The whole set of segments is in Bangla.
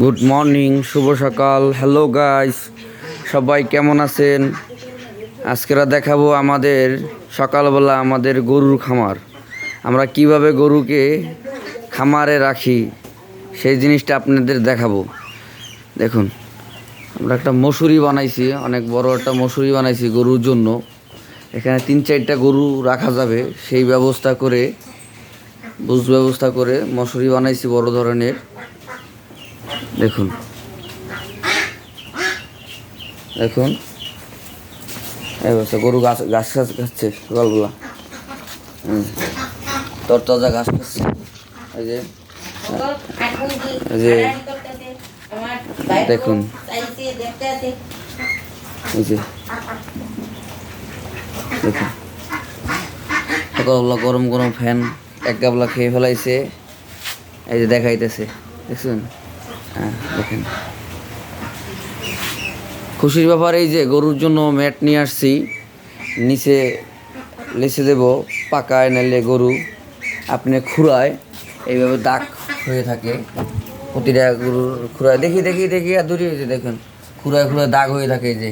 গুড মর্নিং শুভ সকাল। হ্যালো গাইস সবাই কেমন আছেন? আজকেরা দেখাবো আমাদের, সকালবেলা আমাদের গরুর খামার। আমরা কীভাবে গরুকে খামারে রাখি, সেই জিনিসটা আপনাদের দেখাবো। দেখুন, আমরা একটা মশুরি বানাইছি, অনেক বড় একটা মশুরি বানাইছি গরুর জন্য। এখানে তিন চারটা গরু রাখা যাবে, সেই ব্যবস্থা করে বুঝ ব্যবস্থা করে মশুরি বানাইছি বড় ধরনের। দেখুন। দেখুন। গরু গাছ গাছ ঘাস খাচ্ছে সকালবেলা। তরতাজা ঘাস খাচ্ছে। এই যে যে, দেখুন। এই যে, দেখুন। সকালবেলা গরম গরম ফ্যান। এক গাবলা খেয়ে ফেলাইছে। এই যে দেখাইতেছে, দেখছেন? হ্যাঁ দেখেন। খুশির ব্যাপার এই যে গরুর জন্য ম্যাট নিয়ে আসছি, নিচে লেসে দেব পাকায় নাইলে গরু আপনি খুঁড়ায়, এইভাবে দাগ হয়ে থাকে। প্রতিটা গরুর খুঁড়ায়, দেখি দেখি দেখি, আর দূরে হয়েছে দেখুন, খুঁড়ায় খুঁড়ায় দাগ হয়ে থাকে যে।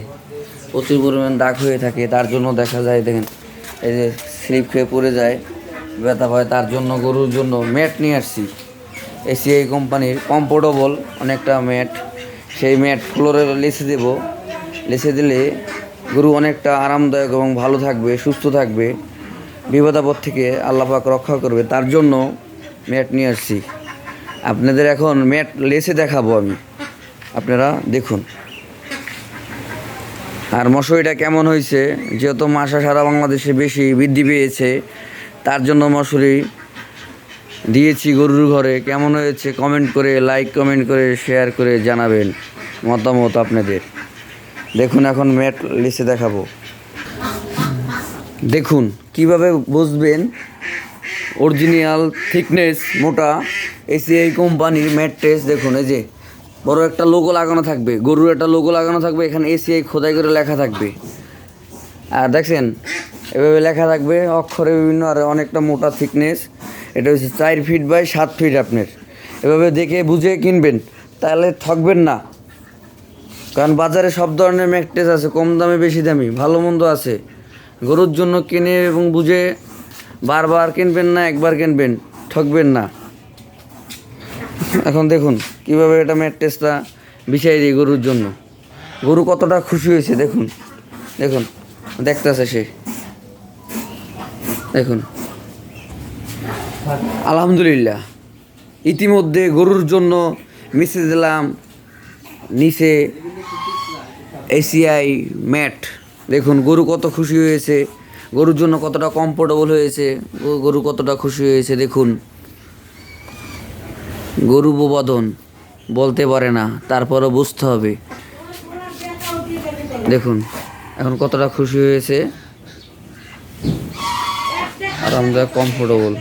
প্রচুর পরিমাণ দাগ হয়ে থাকে, তার জন্য দেখা যায়, দেখেন, এই যে স্লিপ খেয়ে পড়ে যায়। ব্যথা হয় তার জন্য, গরুর জন্য ম্যাট নিয়ে আসছি। এসিআই কোম্পানির কমফোর্টেবল অনেকটা ম্যাট। সেই ম্যাট ফ্লোরে লেসে দেব। লেসে দিলে গরু অনেকটা আরামদায়ক এবং ভালো থাকবে, সুস্থ থাকবে। বিপদাপদ থেকে আল্লাপাক রক্ষা করবে, তার জন্য ম্যাট নিয়ে আসছি। আপনাদের এখন ম্যাট লেসে দেখাবো আমি। আপনারা দেখুন। আর মশারিটা কেমন হয়েছে? যেহেতু মাসা সারা বাংলাদেশে বেশি বৃদ্ধি পেয়েছে তার জন্য মশুরি দিয়েছি গরুর ঘরে। কেমন হয়েছে কমেন্ট করে লাইক কমেন্ট করে শেয়ার করে জানাবেন মতামত আপনাদের। দেখুন, এখন ম্যাট লিসে দেখাবো। দেখুন, কীভাবে বুঝবেন? অরিজিনাল থিকনেস মোটা এসিআই কোম্পানির ম্যাট টেস্ট দেখুন, এই যে বড় একটা লোগো লাগানো থাকবে, গরুর একটা লোগো লাগানো থাকবে, এখানে এসিআই খোদাই করে লেখা থাকবে। আর দেখছেন, এভাবে লেখা থাকবে, অক্ষরে বিভিন্ন আর অনেকটা মোটা থিকনেস এটা হচ্ছে চার ফিট বাই সাত ফিট আপনার। এভাবে দেখে বুঝে কিনবেন, তাহলে ঠকবেন না। কারণ বাজারে সব ধরনের ম্যাকটেস আছে, কম দামে বেশি দামি, ভালো মন্দ আছে। গরুর জন্য কিনে এবং বুঝে বারবার কিনবেন না, একবার কিনবেন, ঠকবেন না। এখন দেখুন, কীভাবে এটা ম্যাট্রেসটা বিছাই দিই গরুর জন্য। গরু কতটা খুশি হয়েছে, দেখুন। দেখুন দেখতেছে সে। দেখুন। আলহামদুলিল্লাহ। ইতিমধ্যে গরুর জন্য মিশে দিলাম। নিচে এসিআই ম্যাট দেখুন, গরু কত খুশি হয়েছে। গরুর জন্য কতটা কমফোর্টেবল হয়েছে। গরু কতটা খুশি হয়েছে, দেখুন। গরু বোবাদন বলতে পারে না, তারপরও বুঝতে হবে। দেখুন। এখন কতটা খুশি হয়েছে? আরামদায়ক কমফোর্টেবল